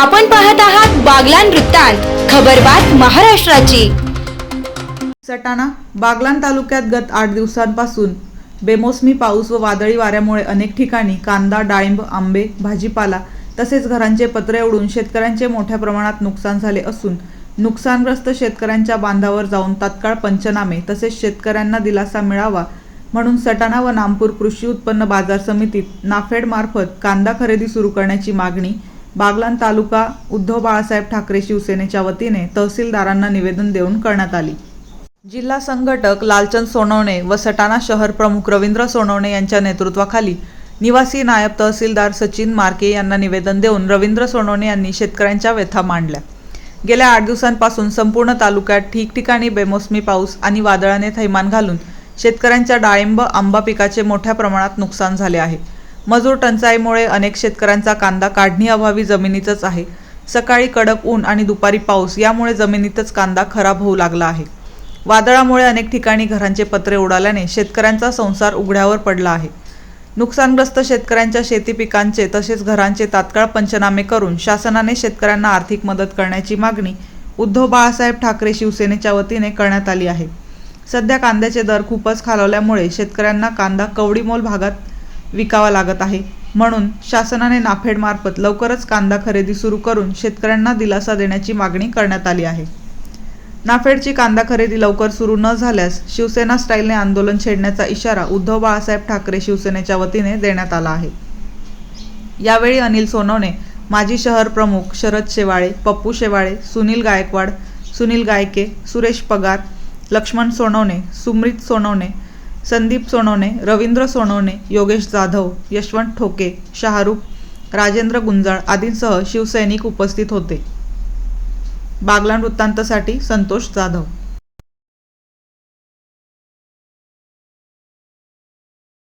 आपण पाहत आहात बागलान वृत्तांत खबरबात महाराष्ट्राची. सटाणा बागलान तालुक्यात गत आठ दिवसांपासून बेमोसमी पाऊस व वादळी वाऱ्यामुळे अनेक ठिकाणी कांदा डाळिंब आंबे भाजीपाला तसेच घरांचे पत्रे उडून शेतकऱ्यांचे मोठ्या प्रमाणात नुकसान झाले असून नुकसानग्रस्त शेतकऱ्यांच्या बांधावर जाऊन तात्काळ पंचनामे तसेच शेतकऱ्यांना दिलासा मिळावा म्हणून सटाणा व नामपूर कृषी उत्पन्न बाजार समितीत नाफेड मार्फत कांदा खरेदी सुरू करण्याची मागणी बागलाण तालुका उद्धव बाळासाहेब ठाकरे शिवसेनेच्या वतीने तहसीलदारांना निवेदन देऊन करण्यात आली. जिल्हा संघटक लालचंद सोनवणे व सटाणा शहर प्रमुख रवींद्र सोनवणे यांच्या नेतृत्वाखाली निवासी नायब तहसीलदार सचिन मार्के यांना निवेदन देऊन रवींद्र सोनवणे यांनी शेतकऱ्यांच्या व्यथा मांडल्या. गेल्या आठ दिवसांपासून संपूर्ण तालुक्यात ठिकठिकाणी बेमोसमी पाऊस आणि वादळाने थैमान घालून शेतकऱ्यांच्या डाळिंब आंबा पिकाचे मोठ्या प्रमाणात नुकसान झाले आहे. मजूर टंचाईमुळे अनेक शेतकऱ्यांचा कांदा काढणीअभावी जमिनीतच आहे. सकाळी कडक ऊन आणि दुपारी पाऊस यामुळे जमिनीतच कांदा खराब होऊ लागला आहे. वादळामुळे अनेक ठिकाणी घरांचे पत्रे उडाल्याने शेतकऱ्यांचा संसार उघड्यावर पडला आहे. नुकसानग्रस्त शेतकऱ्यांच्या शेती पिकांचे तसेच घरांचे तात्काळ पंचनामे करून शासनाने शेतकऱ्यांना आर्थिक मदत करण्याची मागणी उद्धव बाळासाहेब ठाकरे शिवसेनेच्या वतीने करण्यात आली आहे. सध्या कांद्याचे दर खूपच खालावल्यामुळे शेतकऱ्यांना कांदा कवडीमोल भागात विकावा लागत आहे. म्हणून शासनाने नाफेडमार्फत लवकरच कांदा खरेदी सुरू करून शेतकऱ्यांना दिलासा देण्याची मागणी करण्यात आली आहे. नाफेडची कांदा खरेदी लवकर सुरू न झाल्यास शिवसेना स्टाईलने आंदोलन छेडण्याचा इशारा उद्धव बाळासाहेब ठाकरे शिवसेनेच्या वतीने देण्यात आला आहे. यावेळी अनिल सोनवणे माजी शहर प्रमुख शरद शेवाळे पप्पू शेवाळे सुनील गायकवाड सुनील गायके सुरेश पगार लक्ष्मण सोनवणे सुमृत सोनवणे संदीप सोनवणे रवींद्र सोनवणे योगेश जाधव यशवंत ठोके शाहरुख राजेंद्र गुंजाळ आदींसह शिवसैनिक उपस्थित होते. बागलाण वृत्तांतसाठी संतोष जाधव.